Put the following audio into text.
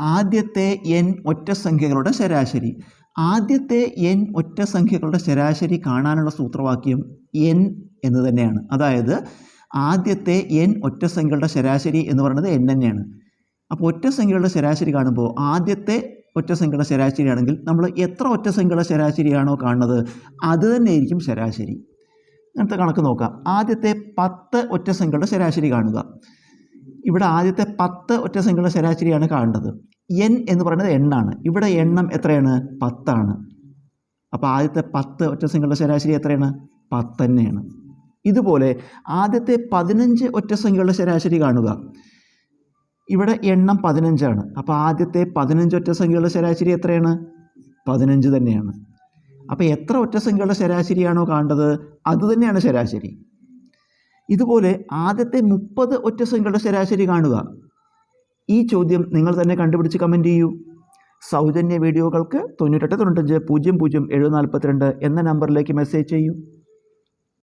ആദ്യത്തെ എൻ ഒറ്റ സംഖ്യകളുടെ ശരാശരി. ആദ്യത്തെ എൻ ഒറ്റ സംഖ്യകളുടെ ശരാശരി കാണാനുള്ള സൂത്രവാക്യം എൻ എന്ന് തന്നെയാണ്. അതായത് ആദ്യത്തെ എൻ ഒറ്റ സംഖ്യകളുടെ ശരാശരി എന്ന് പറയുന്നത് എൻ തന്നെയാണ്. അപ്പോൾ ഒറ്റ സംഖ്യകളുടെ ശരാശരി കാണുമ്പോൾ ആദ്യത്തെ ഒറ്റ സംഖ്യയുടെ ശരാശരി ആണെങ്കിൽ നമ്മൾ എത്ര ഒറ്റ സംഖ്യയുടെ ശരാശരിയാണോ കാണുന്നത്? അത് തന്നെയായിരിക്കും ശരാശരി. അങ്ങനത്തെ കണക്ക് നോക്കാം. ആദ്യത്തെ പത്ത് ഒറ്റ സംഖ്യകളുടെ ശരാശരി കാണുക. ഇവിടെ ആദ്യത്തെ പത്ത് ഒറ്റ സംഖ്യകളുടെ ശരാശരിയാണ് കാണേണ്ടത്. എൻ എന്ന് പറയുന്നത് എണ്ണാണ് ഇവിടെ എണ്ണം എത്രയാണ്? പത്താണ്. അപ്പോൾ ആദ്യത്തെ പത്ത് ഒറ്റ സംഖ്യകളുടെ ശരാശരി എത്രയാണ്? പത്ത് തന്നെയാണ്. ഇതുപോലെ ആദ്യത്തെ പതിനഞ്ച് ഒറ്റ സംഖ്യകളുടെ ശരാശരി കാണുക. ഇവിടെ എണ്ണം പതിനഞ്ചാണ്. അപ്പോൾ ആദ്യത്തെ പതിനഞ്ച് ഒറ്റ സംഖ്യകളുടെ ശരാശരി എത്രയാണ്? പതിനഞ്ച് തന്നെയാണ്. അപ്പോൾ എത്ര ഒറ്റ സംഖ്യകളുടെ ശരാശരിയാണോ കാണേണ്ടത്? അത് തന്നെയാണ് ശരാശരി. ഇതുപോലെ ആദ്യത്തെ മുപ്പത് ഒറ്റ സംഖ്യകളുടെ ശരാശരി കാണുക. ഈ ചോദ്യം നിങ്ങൾ തന്നെ കണ്ടുപിടിച്ച് കമന്റ് ചെയ്യൂ. സൗജന്യ വീഡിയോകൾക്ക് തൊണ്ണൂറ്റെട്ട് തൊണ്ണൂറ്റഞ്ച് പൂജ്യം പൂജ്യം എഴുപത് നാൽപ്പത്തിരണ്ട് എന്ന നമ്പറിലേക്ക് മെസ്സേജ് ചെയ്യൂ.